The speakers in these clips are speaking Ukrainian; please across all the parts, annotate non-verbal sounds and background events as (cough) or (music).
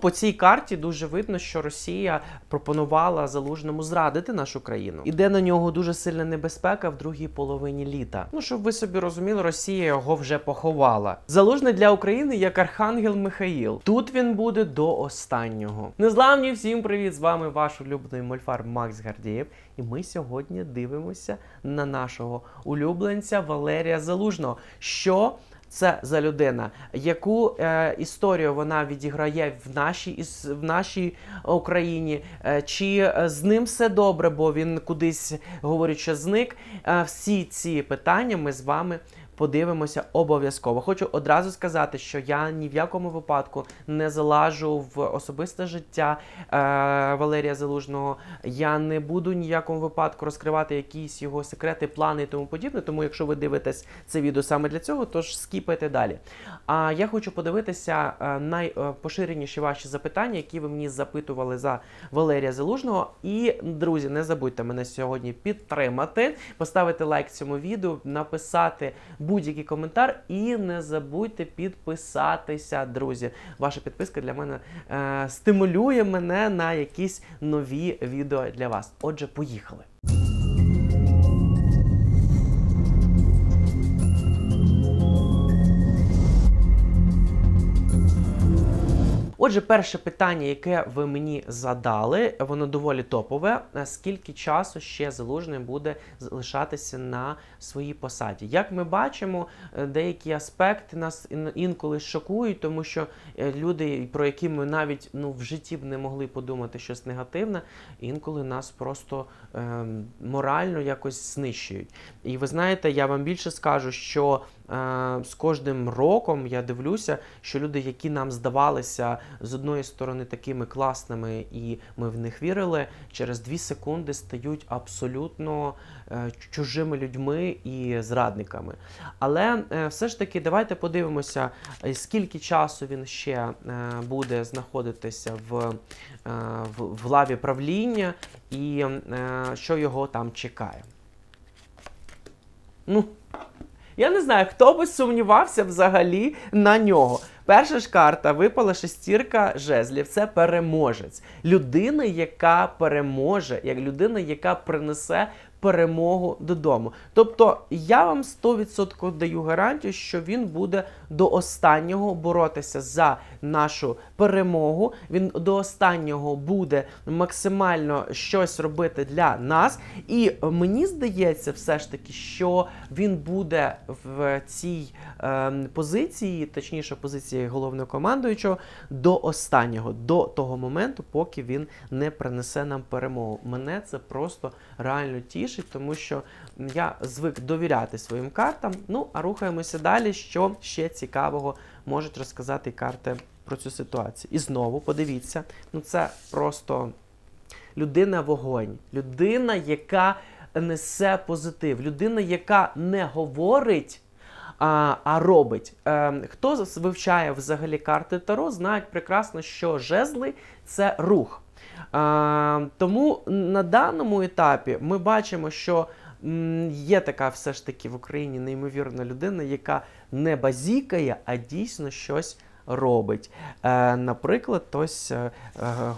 По цій карті дуже видно, що Росія пропонувала залужному зрадити нашу країну. Іде на нього дуже сильна небезпека в другій половині літа. Ну щоб ви собі розуміли, Росія його вже поховала. Залужний для України як архангел Михаїл. Тут він буде до останнього. Незламні всім привіт! З вами ваш улюблений мольфар Макс Гардієв. І ми сьогодні дивимося на нашого улюбленця Валерія Залужного. Що це за людина, яку е, історію вона відіграє в нашій в нашій Україні, е, чи е, з ним все добре, бо він кудись говорить, що зник. Е, всі ці питання ми з вами. Подивимося обов'язково. Хочу одразу сказати, що я ні в якому випадку не залажу в особисте життя е, Валерія Залужного. Я не буду ні в якому випадку розкривати якісь його секрети, плани і тому подібне. Тому, якщо ви дивитесь це відео саме для цього, то ж скіпайте далі. А я хочу подивитися е, найпоширеніші ваші запитання, які ви мені запитували за Валерія Залужного. І друзі, не забудьте мене сьогодні підтримати, поставити лайк цьому відео, написати будь-який коментар і не забудьте підписатися, друзі. Ваша підписка для мене е, стимулює мене на якісь нові відео для вас. Отже, поїхали. Отже, перше питання, яке ви мені задали, воно доволі топове. Е, Скільки часу ще залужний буде залишатися на своїй посаді? Як ми бачимо, е, деякі аспекти нас інколи шокують, тому що е, люди, про які ми навіть ну в житті б не могли подумати щось негативне, інколи нас просто ем, морально якось знищують. І ви знаєте, я вам більше скажу, що е, з кожним роком я дивлюся, що люди, які нам здавалися з одної сторони такими класними, і ми в них вірили, через дві секунди стають абсолютно е, чужими людьми і зрадниками. Але е, все ж таки, давайте подивимося, е, скільки часу він ще е, буде знаходитися в, е, в, лаві правління і е, що його там чекає. Ну, я не знаю, хто би сумнівався взагалі на нього. Перша ж карта випала шестірка жезлів. Це переможець. Людина, яка переможе, як людина, яка принесе перемогу додому. Тобто я вам 100% даю гарантію, що він буде до останнього боротися за нашу перемогу. Він до останнього буде максимально щось робити для нас. І мені здається, все ж таки, що він буде в цій ем, позиції, точніше, позиції головнокомандуючого, до останнього, до того моменту, поки він не принесе нам перемогу. Мене це просто реально тішить, тому що я звик довіряти своїм картам. Ну, а рухаємося далі. Що ще цікавого можуть розказати карти про цю ситуацію? І знову подивіться, ну це просто людина вогонь, людина, яка несе позитив, людина, яка не говорить. А, а робить. Е, хто вивчає взагалі карти Таро, знають прекрасно, що жезли це рух. Е, тому на даному етапі ми бачимо, що є така все ж таки в Україні неймовірна людина, яка не базікає, а дійсно щось робить. Е, наприклад, ось е,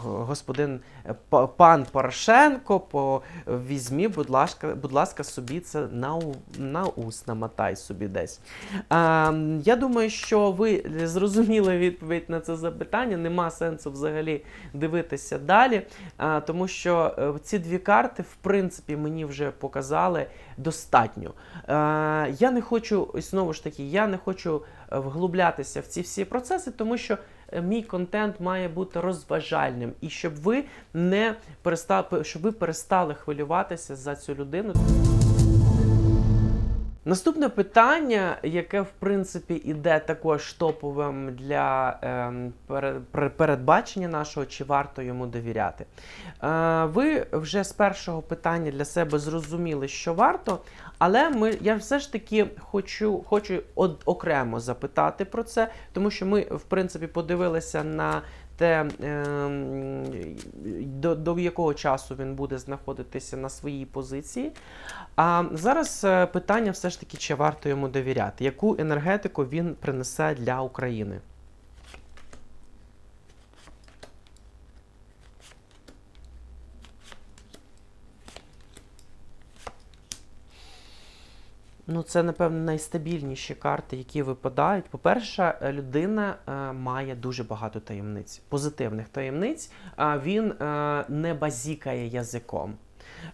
господин е, пан Порошенко, по візьмі, будь ласка, будь ласка, собі це на, на ус, намотай собі десь. Я думаю, що ви зрозуміли відповідь на це запитання. Нема сенсу взагалі дивитися далі, тому що ці дві карти, в принципі, мені вже показали достатньо. Я не хочу, знову ж таки, я не хочу вглублятися в ці всі процеси, тому що е, мій контент має бути розважальним, і щоб ви не перестали, щоб ви перестали хвилюватися за цю людину. Наступне питання, яке в принципі іде також топовим для пер- передбачення нашого, чи варто йому довіряти. Е, ви вже з першого питання для себе зрозуміли, що варто, але ми, я все ж таки хочу, хочу од- окремо запитати про це, тому що ми, в принципі, подивилися на те, ем, до, до якого часу він буде знаходитися на своїй позиції. А зараз е, питання все ж таки, чи варто йому довіряти, яку енергетику він принесе для України. Ну, це, напевно, найстабільніші карти, які випадають. По-перше, е, людина е, має дуже багато таємниць, позитивних таємниць, а він е, не базікає язиком.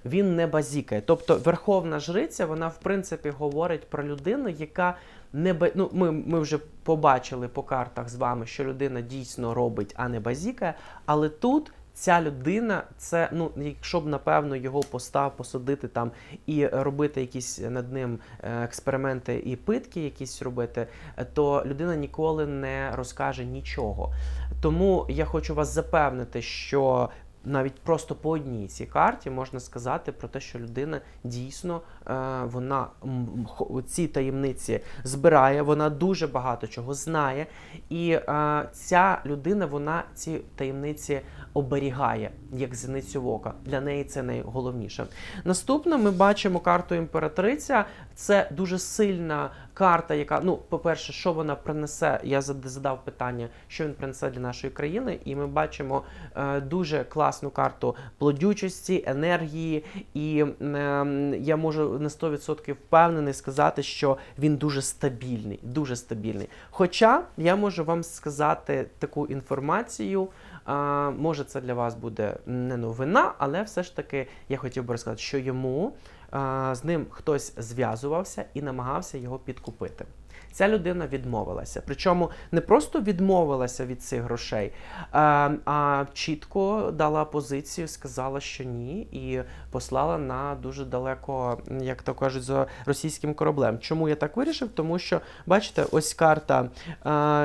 Він не базікає. Тобто Верховна Жриця, вона в принципі говорить про людину, яка не ба... ну, ми, ми вже побачили по картах з вами, що людина дійсно робить, а не базікає. Але тут ця людина, це ну, якщо б напевно його постав посадити там і робити якісь над ним е, експерименти і питки, якісь робити, е, то людина ніколи не розкаже нічого. Тому я хочу вас запевнити, що навіть просто по одній цій карті можна сказати про те, що людина дійсно е, вона ці таємниці збирає, вона дуже багато чого знає, і е, ця людина вона ці таємниці оберігає як зіницю в ока. Для неї це найголовніше. Наступно ми бачимо карту імператриця. Це дуже сильна карта, яка ну, по-перше, що вона принесе. Я задав питання, що він принесе для нашої країни, і ми бачимо е, дуже класну карту плодючості, енергії, і е, я можу на 100% впевнений сказати, що він дуже стабільний, дуже стабільний. Хоча я можу вам сказати таку інформацію. А, може, це для вас буде не новина, але все ж таки я хотів би розказати, що йому з ним хтось зв'язувався і намагався його підкупити. Ця людина відмовилася. Причому не просто відмовилася від цих грошей, а, чітко дала позицію, сказала, що ні, і послала на дуже далеко, як то кажуть, за російським кораблем. Чому я так вирішив? Тому що, бачите, ось карта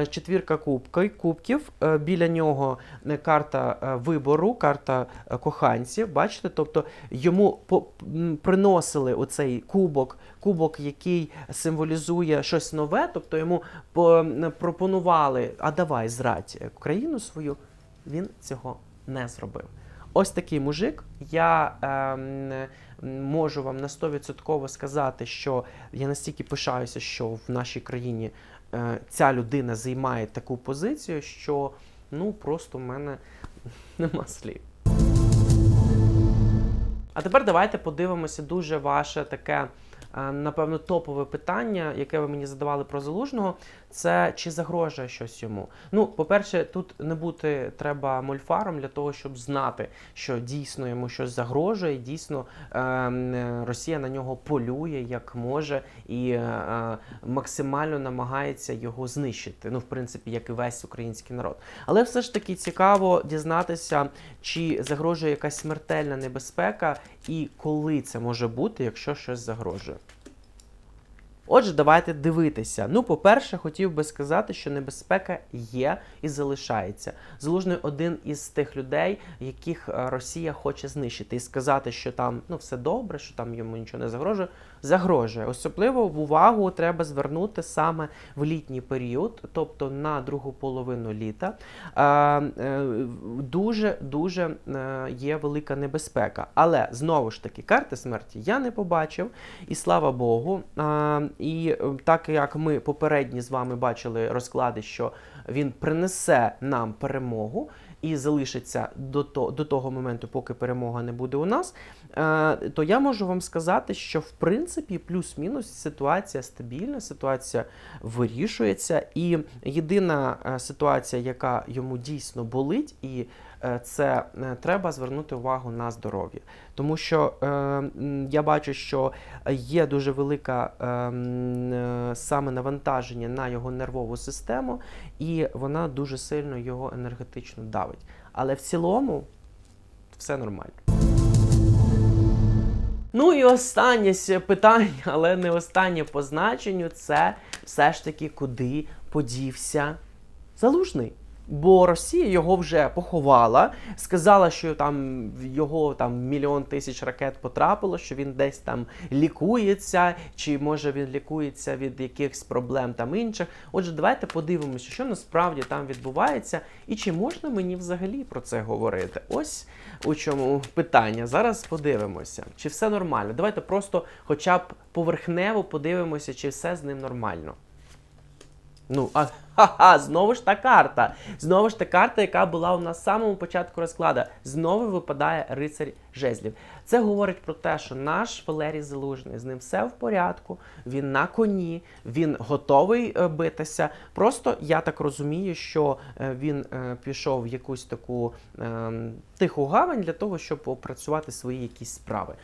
четвірка кубки, кубків. е, біля нього е, карта е, вибору, карта коханців. Бачите, тобто йому приносили оцей кубок, кубок, який символізує щось нове, тобто йому пропонували, а давай зрадь країну свою. Він цього не зробив. Ось такий мужик. Я ем, можу вам на 100% сказати, що я настільки пишаюся, що в нашій країні е, ця людина займає таку позицію, що ну просто в мене (laughs) нема слів. А тепер давайте подивимося дуже ваше таке, е, напевно, топове питання, яке ви мені задавали про залужного. Це чи загрожує щось йому? Ну, по-перше, тут не бути треба мольфаром для того, щоб знати, що дійсно йому щось загрожує, дійсно е, Росія на нього полює як може і е, е, максимально намагається його знищити. Ну, в принципі, як і весь український народ. Але все ж таки цікаво дізнатися, чи загрожує якась смертельна небезпека, і коли це може бути, якщо щось загрожує. Отже, давайте дивитися. Ну, по-перше, хотів би сказати, що небезпека є і залишається. Залужний один із тих людей, яких е, Росія хоче знищити, і сказати, що там ну все добре, що там йому нічого не загрожує. Загрожує. Особливо в увагу треба звернути саме в літній період, тобто на другу половину літа. Е, е, Дуже дуже є велика небезпека. Але знову ж таки, карти смерті я не побачив, і слава Богу. І е, так як ми попередні з вами бачили розклади, що він принесе нам перемогу і залишиться до, то, до того моменту, поки перемога не буде у нас, е, то я можу вам сказати, що в принципі плюс-мінус ситуація стабільна, ситуація вирішується. І єдина е, ситуація, яка йому дійсно болить, і це е, треба звернути увагу на здоров'я. Тому що е, я бачу, що є дуже велика е, е, саме навантаження на його нервову систему, і вона дуже сильно його енергетично давить. Але в цілому все нормально. Ну і останнє питання, але не останнє по значенню, це все ж таки куди подівся залужний. Бо Росія його вже поховала, сказала, що там його там мільйон тисяч ракет потрапило, що він десь там лікується, чи може він лікується від якихось проблем там інших. Отже, давайте подивимося, що насправді там відбувається, і чи можна мені взагалі про це говорити. Ось у чому питання. Зараз подивимося, чи все нормально. Давайте просто, хоча б поверхнево подивимося, чи все з ним нормально. Ну, а (laughs) ха-ха, знову ж та карта. Знову ж та карта, яка була у нас з самого початку розкладу. Знову випадає рицарь жезлів. Це говорить про те, що наш Валерій Залужний з ним все в порядку, він на коні, він готовий е, битися. Просто я так розумію, що е, він е, пішов в якусь таку е, тиху гавань для того, щоб опрацювати свої якісь справи.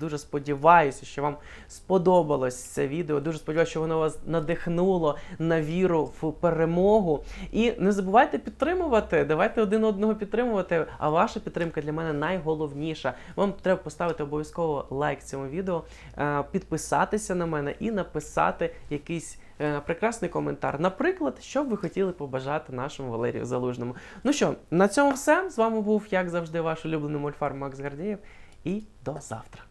Дуже сподіваюся, що вам сподобалось це відео. Дуже сподіваюся, що воно вас надихнуло на віру в перемогу. І не забувайте підтримувати. Давайте один одного підтримувати. А ваша підтримка для мене найголовніша. Вам треба поставити обов'язково лайк цьому відео, е, підписатися на мене і написати якийсь. е, Прекрасний коментар, наприклад, що б ви хотіли побажати нашому Валерію Залужному. Ну що, на цьому все. З вами був, як завжди, ваш улюблений мольфар Макс Гардієв. І до завтра.